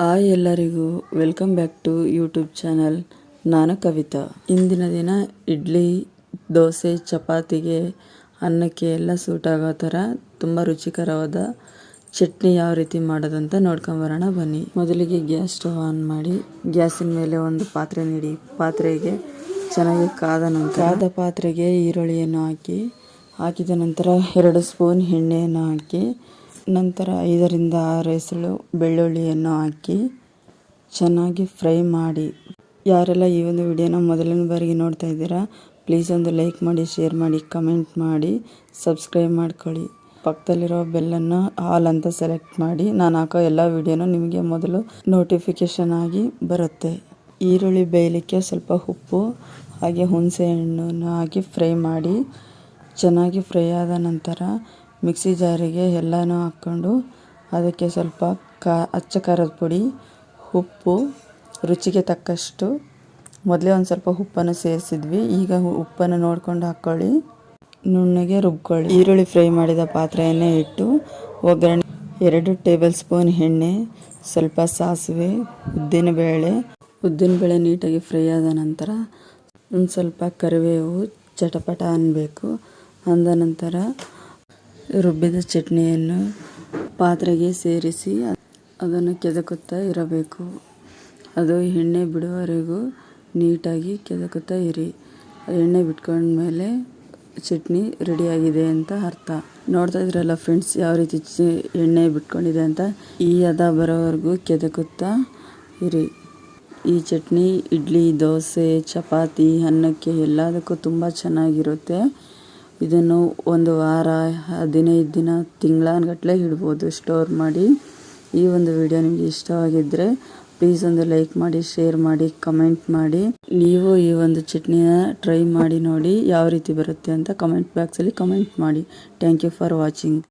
Hi ಎಲ್ಲರಿಗೂ welcome back to YouTube channel ನಾನು ಕವಿತಾ. ಇಂದಿನ ದಿನ ಇಡ್ಲಿ, ದೋಸೆ, ಚಪಾತಿಗೆ, ಅನ್ನಕ್ಕೆ ಎಲ್ಲ ಸೂಟ್ ಆಗೋ ಥರ ತುಂಬ ರುಚಿಕರವಾದ ಚಟ್ನಿ ಯಾವ ರೀತಿ ಮಾಡೋದಂತ ನೋಡ್ಕೊಂಬರೋಣ ಬನ್ನಿ. ಮೊದಲಿಗೆ ಗ್ಯಾಸ್ ಸ್ಟವ್ ಆನ್ ಮಾಡಿ, ಗ್ಯಾಸಿನ ಮೇಲೆ ಒಂದು ಪಾತ್ರೆ ನೀಡಿ, ಪಾತ್ರೆಗೆ ಚೆನ್ನಾಗಿ ಕಾದ ನಂತರ ಕಾದ ಪಾತ್ರೆಗೆ ಈರುಳ್ಳಿಯನ್ನು ಹಾಕಿ, ಹಾಕಿದ ನಂತರ ಎರಡು ಸ್ಪೂನ್ ಎಣ್ಣೆಯನ್ನು ಹಾಕಿ ನಂತರ ಐದರಿಂದ ಆರು ಎಸಳು ಬೆಳ್ಳುಳ್ಳಿಯನ್ನು ಹಾಕಿ ಚೆನ್ನಾಗಿ ಫ್ರೈ ಮಾಡಿ. ಯಾರೆಲ್ಲ ಈ ಒಂದು ವಿಡಿಯೋನ ಮೊದಲನೇ ಬಾರಿಗೆ ನೋಡ್ತಾ ಇದ್ದೀರಾ ಪ್ಲೀಸ್ ಒಂದು ಲೈಕ್ ಮಾಡಿ ಶೇರ್ ಮಾಡಿ ಕಮೆಂಟ್ ಮಾಡಿ ಸಬ್ಸ್ಕ್ರೈಬ್ ಮಾಡ್ಕೊಳ್ಳಿ. ಪಕ್ಕದಲ್ಲಿರೋ ಬೆಲ್ಲನ್ನು ಆಲ್ ಅಂತ ಸೆಲೆಕ್ಟ್ ಮಾಡಿ, ನಾನು ಹಾಕೋ ಎಲ್ಲ ವಿಡಿಯೋನು ನಿಮಗೆ ಮೊದಲು ನೋಟಿಫಿಕೇಷನ್ ಆಗಿ ಬರುತ್ತೆ. ಈರುಳ್ಳಿ ಬೇಯಲಿಕ್ಕೆ ಸ್ವಲ್ಪ ಉಪ್ಪು, ಹಾಗೆ ಹುಣಸೆ ಹಣ್ಣನ್ನು ಹಾಕಿ ಫ್ರೈ ಮಾಡಿ, ಚೆನ್ನಾಗಿ ಫ್ರೈ ಆದ ನಂತರ ಮಿಕ್ಸಿ ಜಾರಿಗೆ ಎಲ್ಲನೂ ಹಾಕ್ಕೊಂಡು ಅದಕ್ಕೆ ಸ್ವಲ್ಪ ಕಾ, ಅಚ್ಚ ಖಾರದ ಪುಡಿ, ಉಪ್ಪು, ರುಚಿಗೆ ತಕ್ಕಷ್ಟು. ಮೊದಲೇ ಒಂದು ಸ್ವಲ್ಪ ಉಪ್ಪನ್ನು ಸೇರಿಸಿದ್ವಿ. ಈಗ ಉಪ್ಪನ್ನು ನೋಡ್ಕೊಂಡು ಹಾಕ್ಕೊಳ್ಳಿ ನುಣ್ಣಗೆ ರುಬ್ಕೊಳ್ಳಿ. ಈರುಳ್ಳಿ ಫ್ರೈ ಮಾಡಿದ ಪಾತ್ರೆಯನ್ನೇ ಇಟ್ಟು ಒಗ್ಗರಣೆ ಎರಡು ಟೇಬಲ್ ಸ್ಪೂನ್ ಎಣ್ಣೆ, ಸ್ವಲ್ಪ ಸಾಸಿವೆ, ಉದ್ದಿನಬೇಳೆ. ಉದ್ದಿನಬೇಳೆ ನೀಟಾಗಿ ಫ್ರೈ ಆದ ನಂತರ ಒಂದು ಸ್ವಲ್ಪ ಕರಿಬೇವು, ಚಟಪಟ ಅನ್ನಬೇಕು ಅಂದ ನಂತರ ರುಬ್ಬಿದ ಚಟ್ನಿಯನ್ನು ಪಾತ್ರೆಗೆ ಸೇರಿಸಿ ಅದನ್ನು ಕೆದಕುತ್ತಾ ಇರಬೇಕು. ಅದು ಎಣ್ಣೆ ಬಿಡುವವರೆಗೂ ನೀಟಾಗಿ ಕೆದಕುತ್ತಾ ಇರಿ. ಎಣ್ಣೆ ಬಿಟ್ಕೊಂಡ್ಮೇಲೆ ಚಟ್ನಿ ರೆಡಿಯಾಗಿದೆ ಅಂತ ಅರ್ಥ. ನೋಡ್ತಾ ಇದ್ರಲ್ಲ ಫ್ರೆಂಡ್ಸ್, ಯಾವ ರೀತಿ ಎಣ್ಣೆ ಬಿಟ್ಕೊಂಡಿದೆ ಅಂತ? ಈ ಅದ ಬರೋವರೆಗೂ ಕೆದಕುತ್ತಾ ಇರಿ. ಈ ಚಟ್ನಿ, ಇಡ್ಲಿ, ದೋಸೆ, ಚಪಾತಿ, ಅನ್ನಕ್ಕೆ ಎಲ್ಲದಕ್ಕೂ ತುಂಬ ಚೆನ್ನಾಗಿರುತ್ತೆ. ಇದನ್ನು ಒಂದು ವಾರ, ಹದಿನೈದು ದಿನ ತಿಂಗಳಗಟ್ಟಲೆ ಇಡ್ಬೋದು ಸ್ಟೋರ್ ಮಾಡಿ. ಈ ಒಂದು ವಿಡಿಯೋ ನಿಮಗೆ ಇಷ್ಟವಾಗಿದ್ದರೆ ಪ್ಲೀಸ್ ಒಂದು ಲೈಕ್ ಮಾಡಿ ಶೇರ್ ಮಾಡಿ ಕಮೆಂಟ್ ಮಾಡಿ. ನೀವು ಈ ಒಂದು ಚಟ್ನಿನ ಟ್ರೈ ಮಾಡಿ ನೋಡಿ, ಯಾವ ರೀತಿ ಬರುತ್ತೆ ಅಂತ ಕಮೆಂಟ್ ಬಾಕ್ಸಲ್ಲಿ ಕಮೆಂಟ್ ಮಾಡಿ. Thank you for watching